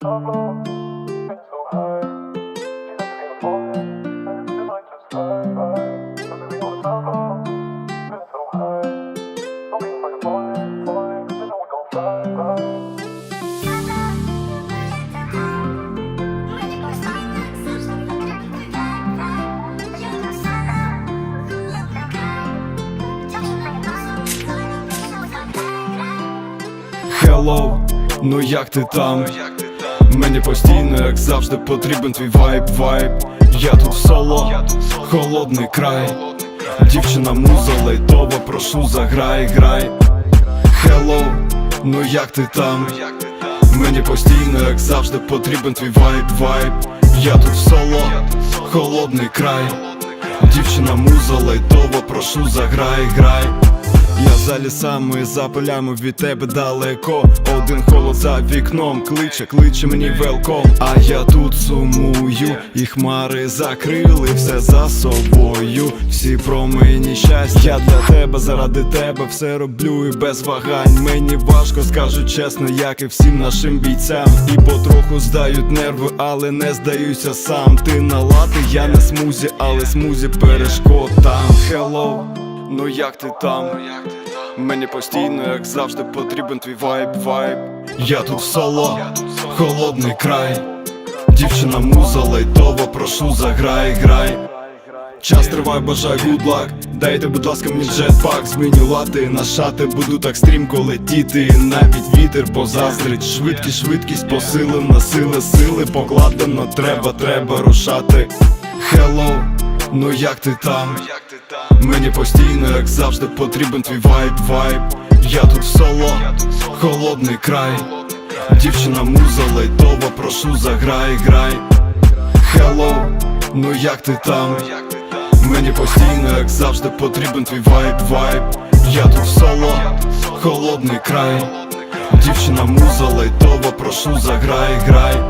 Hello, ну як ти там? Мені постійно, як завжди, потрібен твій вайб, вайб. Я тут соло, холодний край. Дівчина муза лайтова, прошу заграй, грай. Hello, ну як ти там? Мені постійно, як завжди, потрібен твій вайб, вайб. Я тут соло, холодний край. Дівчина муза лайтова, прошу заграй, грай я за лісами, за полями від тебе далеко. Один холод за вікном кличе, кличе мені велком. А я тут сумую, і хмари закрили все за собою. Всі промені щастя. Для тебе, заради тебе все роблю і без вагань. Мені важко, скажу чесно, як і всім нашим бійцям. І потроху здають нерви, але не здаюся сам. Ти на лати, я не смузі, але смузі перешкод там. Hello Ну як ти там? Мені постійно, як завжди, потрібен твій вайб, вайб. Я тут соло, холодний край. Дівчина муза лайтова, прошу заграй, грай. Час бажаю good luck. Дайте, будь ласка, мені джетпак Зміню лати на шати, буду так стрімко летіти. Навіть вітер позаздрить, швидкість, швидкість посилена, сили, сили покладено, треба, треба рушати. Hello, ну як ти там? Мені постійно, як завжди, потрібен твій вайб, вайб. Я тут соло, холодний край. Дівчина муза лайтова, прошу заграй, грай. Hello, ну як ти там? Мені постійно, як завжди, потрібен твій вайб, вайб. Я тут соло, холодний край. Дівчина муза лайтова, прошу заграй, грай